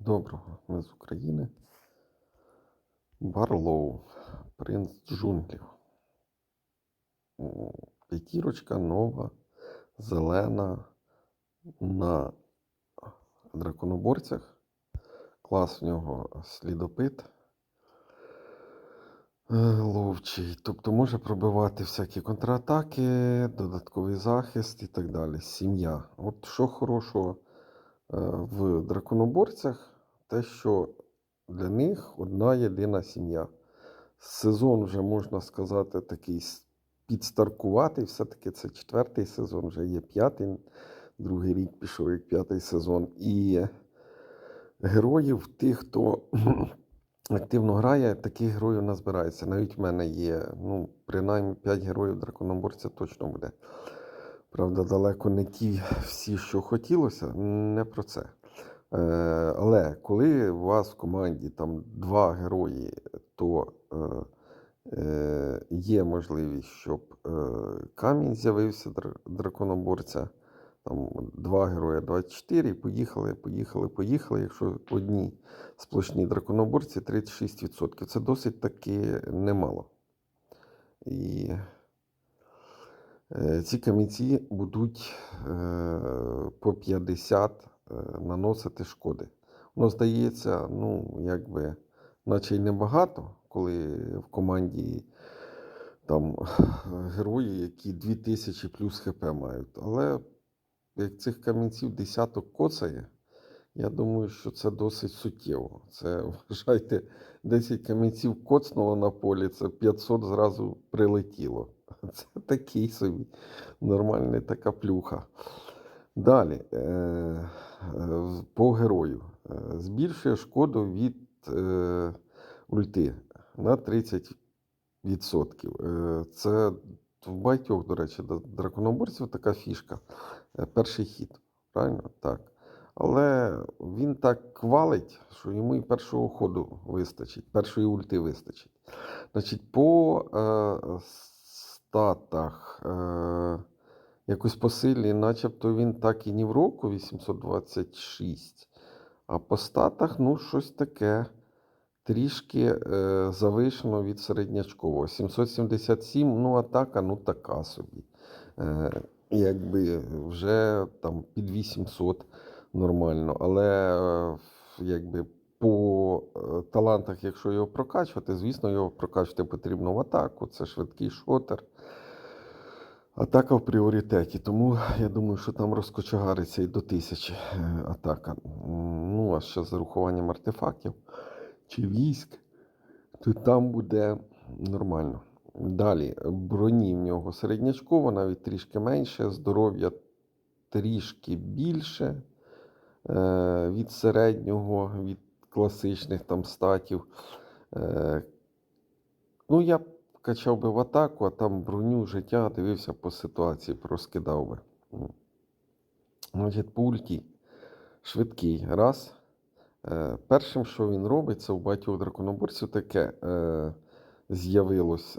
Доброго, ми з України. Барлоу, принц джунглів. П'ятірочка нова, зелена на драконоборцях. Клас в нього слідопит е, ловчий. Тобто може пробивати всякі контратаки, додатковий захист і так далі. Сім'я. От що хорошого в драконоборцях, те, що для них одна єдина сім'я. Сезон вже, можна сказати, такий підстаркуватий. Все-таки це четвертий сезон, вже є п'ятий. Другий рік пішов як п'ятий сезон. І героїв, тих, хто активно грає, таких героїв назбирається. Навіть в мене є, ну, принаймні 5 героїв драконоборця точно буде. Правда, далеко не ті всі, що хотілося, не про це. Е, але коли у вас в команді там два герої, то е, е, є можливість, щоб камінь з'явився драконоборця. Там два герої 24, і поїхали, поїхали, поїхали. Якщо одні сплошні драконоборці 36%. Це досить таки немало. І Ці камінці будуть е, по 50 е, наносити шкоди. Воно здається, ну, якби, наче й небагато, коли в команді там герої, які 2000 плюс хп мають. Але як цих камінців десяток коцає, я думаю, що це досить суттєво. Це вважайте, 10 камінців коцнуло на полі, це 500 зразу прилетіло. Це такий собі нормальний така плюха. Далі, е, е, по герою. Е, Збільшує шкоду від ульти на 30%. Е, Це в багатьох, до речі, драконоборців така фішка. Перший хід. Правильно? Так. Але він так квалить, що йому і першого ходу вистачить, першої ульти вистачить. Значить, по статах, е, якось по силі, начебто він так і ні в року 826. А по статах, ну, щось таке. Трішки е, завишено від середнячкового. 777, ну, атака, ну така собі. Е, якби вже там під 800 нормально. Але е, якби е, талантах, якщо його прокачувати, звісно, його прокачувати потрібно в атаку. Це швидкий шотер. Атака в пріоритеті. Тому я думаю, що там розкочегариться і до тисячі е, атака. Ну, а ще з урахуванням артефактів чи військ, то там буде нормально. Далі, броні в нього середнячково, навіть трішки менше, здоров'я трішки більше е, від середнього, від класичних там статів. Е, ну, я качав би в атаку, а там броню життя дивився по ситуації, проскидав би. Значить, по ульті. Швидкий. Раз. Е, першим, що він робить, це у багатьох драконоборців таке е, з'явилось,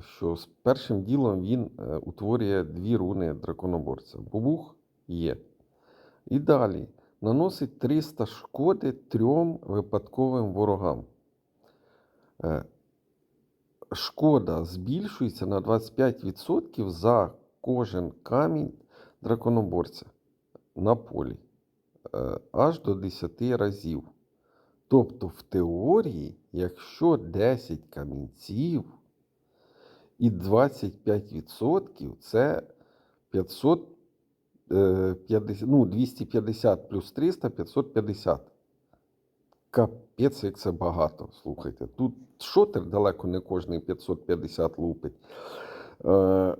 що з першим ділом він утворює дві руни драконоборця. Бубух є. І далі наносить 300 шкоди трьом випадковим ворогам. Е, шкода збільшується на 25% за кожен камінь драконоборця на полі. Е, аж до 10 разів. Тобто, в теорії, якщо 10 камінців і 25% це 550, ну, 250 плюс 300 550. Капець, як це багато, слухайте. Тут шотер далеко не кожний 550 лупить. Е,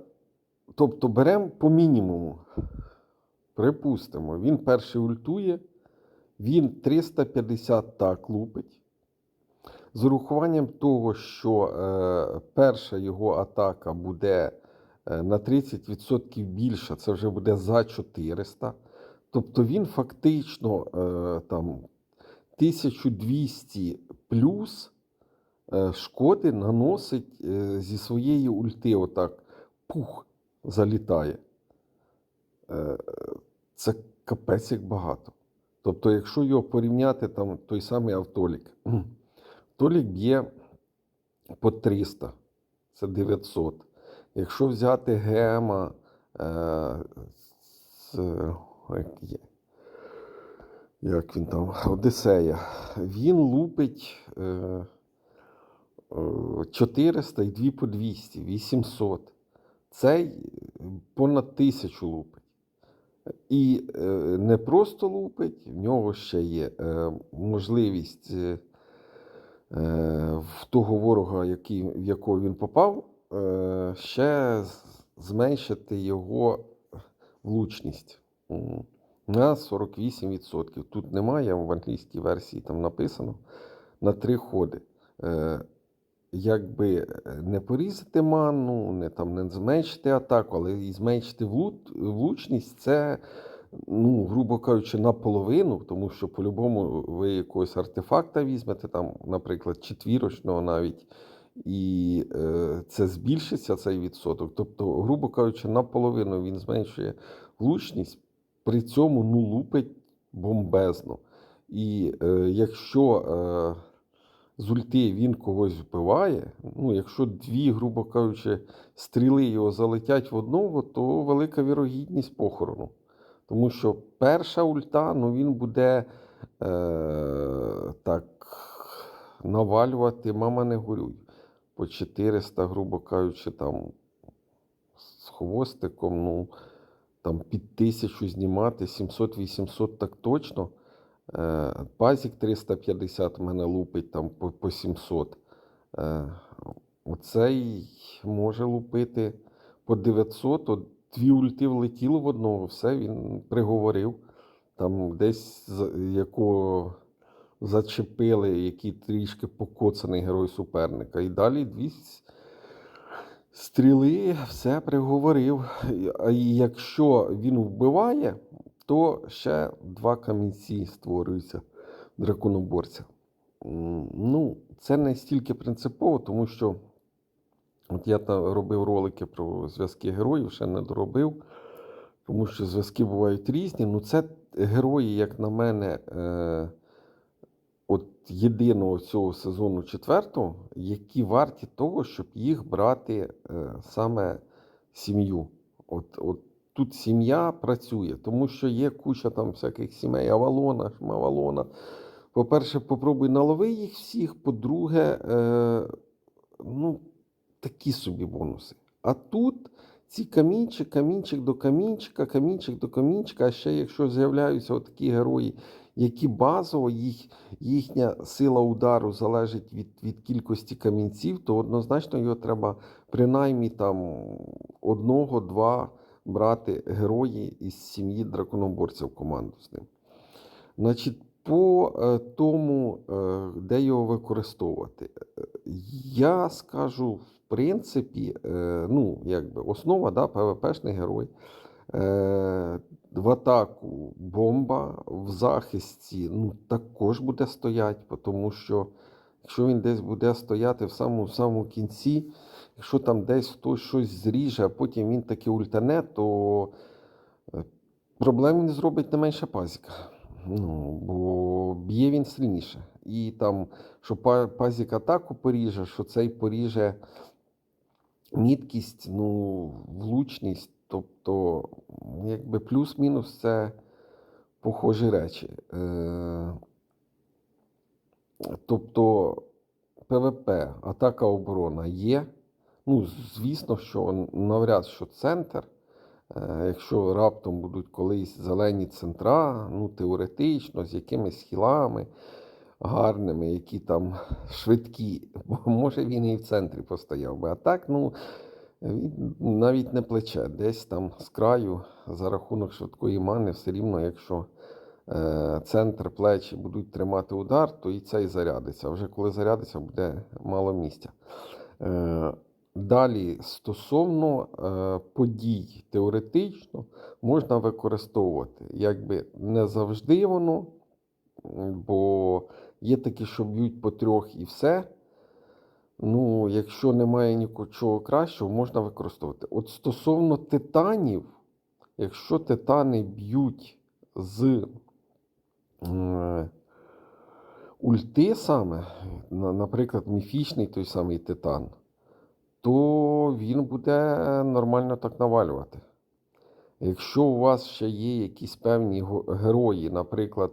тобто беремо по мінімуму. Припустимо, він перший ультує, він 350 так лупить. З урахуванням того, що е, перша його атака буде на 30% більша, це вже буде за 400. Тобто він фактично е, там 1200 плюс е, шкоди наносить е, зі своєї ульти. Отак пух залітає. Е, це капець як багато. Тобто, якщо його порівняти, там той самий автолік. Автолік б'є по 300, це 900. Якщо взяти гема е, з, як, є, як він там, Одесея, він лупить е, е, 400 і 2 по 200, 800. Цей понад 1000 лупить. І е, не просто лупить, в нього ще є е, можливість е, е, в того ворога, який, в якого він попав, е, ще зменшити його влучність на 48%. Тут немає в англійській версії там написано на три ходи. Е, якби е, не порізати ману, не там не зменшити атаку, але і зменшити влучність це, ну, грубо кажучи, наполовину, тому що по-любому ви якогось артефакта візьмете, там, наприклад, четвірочного навіть, і е, це збільшиться цей відсоток. Тобто, грубо кажучи, наполовину він зменшує влучність, при цьому ну, лупить бомбезно. І е, якщо е, з ульти він когось вбиває, ну, якщо дві, грубо кажучи, стріли його залетять в одного, то велика вірогідність похорону. Тому що перша ульта, ну він буде е, так навалювати, мама не горюй. По 400, грубо кажучи, там з хвостиком, ну там під тисячу знімати, 700-800 так точно. Е, Пазік 350 мене лупить там по, по 700. Е, Оцей може лупити по 900, от дві ульти влетіло в одного, все, він приговорив. Там десь якого зачепили, який трішки покоцаний герой суперника. І далі дві стріли, все приговорив. І якщо він вбиває, то ще два камінці створюються драконоборця. Ну, це не стільки принципово, тому що от я та робив ролики про зв'язки героїв, ще не доробив, тому що зв'язки бувають різні. Ну, це герої, як на мене, е, от єдиного цього сезону четвертого, які варті того, щоб їх брати е, саме сім'ю. От, от тут сім'я працює, тому що є куча там всяких сімей Авалона, Шмавалона. По-перше, попробуй налови їх всіх. По-друге, е, ну, такі собі бонуси. А тут ці камінчик, камінчик до камінчика, камінчик до камінчика. А ще якщо з'являються такі герої, які базово їх, їхня сила удару залежить від, від кількості камінців, то однозначно його треба принаймні там одного-два брати герої із сім'ї драконоборця в команду з ним. Значить, по е, тому, е, де його використовувати, я скажу, в принципі, е, ну, якби основа, да, ПВПшний герой. В атаку бомба, в захисті ну, також буде стояти, тому що якщо він десь буде стояти в самому, самому кінці, якщо там десь хтось щось зріже, а потім він таки ультане, то е, проблем він зробить не менше пазіка. Ну, бо б'є він сильніше. І там, що па- пазік атаку поріже, що цей поріже міткість, ну, влучність. Тобто, якби плюс-мінус це похожі речі. Е, тобто, ПВП, атака оборона є. Ну, звісно, що навряд що центр. Е, Якщо раптом будуть колись зелені центра, ну теоретично, з якимись хілами гарними, які там швидкі, може він і в центрі постояв би. А так, ну навіть не плече, десь там з краю за рахунок швидкої мани, все рівно, якщо е, центр плечі будуть тримати удар, то і цей зарядиться. Вже коли зарядиться, буде мало місця. Е, Далі, стосовно е, подій, теоретично можна використовувати. Якби не завжди воно, бо є такі, що б'ють по трьох і все. Ну, якщо немає нічого кращого, можна використовувати. От стосовно титанів, якщо титани б'ють з е, ульти саме, наприклад, міфічний той самий титан, то він буде нормально так навалювати. Якщо у вас ще є якісь певні герої, наприклад,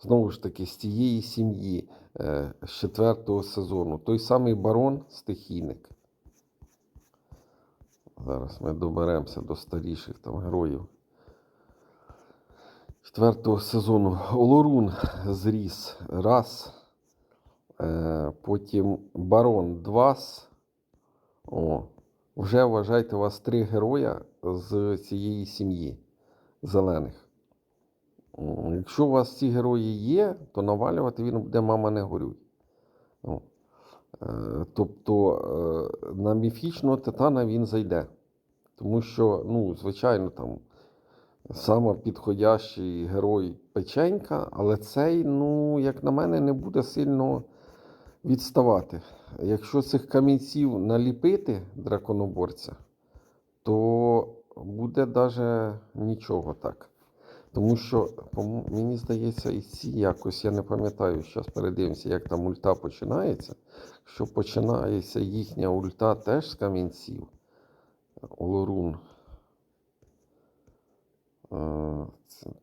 знову ж таки, з тієї сім'ї е, з четвертого сезону, той самий барон стихійник. Зараз ми доберемося до старіших там героїв. Четвертого сезону Олорун зріс раз. Е, потім Барон Двас. О, вже вважайте, у вас три героя з цієї сім'ї зелених. Якщо у вас ці герої є, то навалювати він буде мама не горюй. Е, Тобто е, на міфічного титана він зайде. Тому що, ну, звичайно, там саме підходящий герой печенька, але цей, ну, як на мене, не буде сильно відставати. Якщо цих камінців наліпити драконоборця, то буде навіть нічого так. Тому що, мені здається, і ці якось, я не пам'ятаю, зараз передивимося, як там ульта починається. Що починається їхня ульта теж з камінців. Олорун. Е,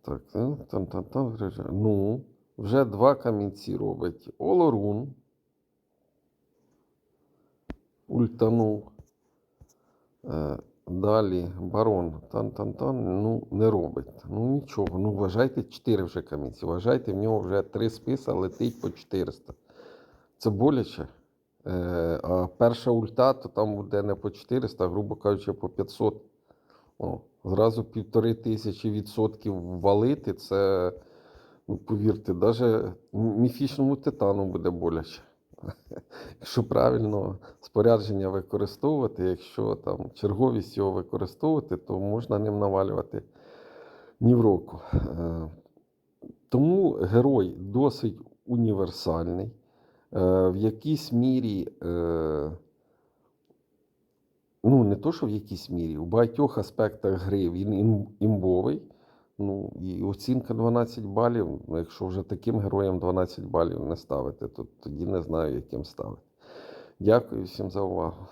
Так, е, там, там, там, ну, вже два камінці робить. Олорун. Ультанув. Далі барон тан-тан-тан, ну, не робить. Ну нічого. Ну, вважайте, 4 вже камінці. Вважайте, в нього вже 3 списа летить по 400. Це боляче. Е, а перша ульта, то там буде не по 400, а, грубо кажучи, по 500. О, зразу півтори тисячі відсотків валити, це, ну, повірте, навіть міфічному титану буде боляче. Якщо правильно спорядження використовувати, якщо там черговість його використовувати, то можна ним навалювати ні в року. Е, Тому герой досить універсальний. Е, В якійсь мірі, е, ну не то, що в якійсь мірі, у багатьох аспектах гри він імбовий. Ну, і оцінка 12 балів. Ну, якщо вже таким героям 12 балів не ставити, то тоді не знаю, яким ставити. Дякую всім за увагу.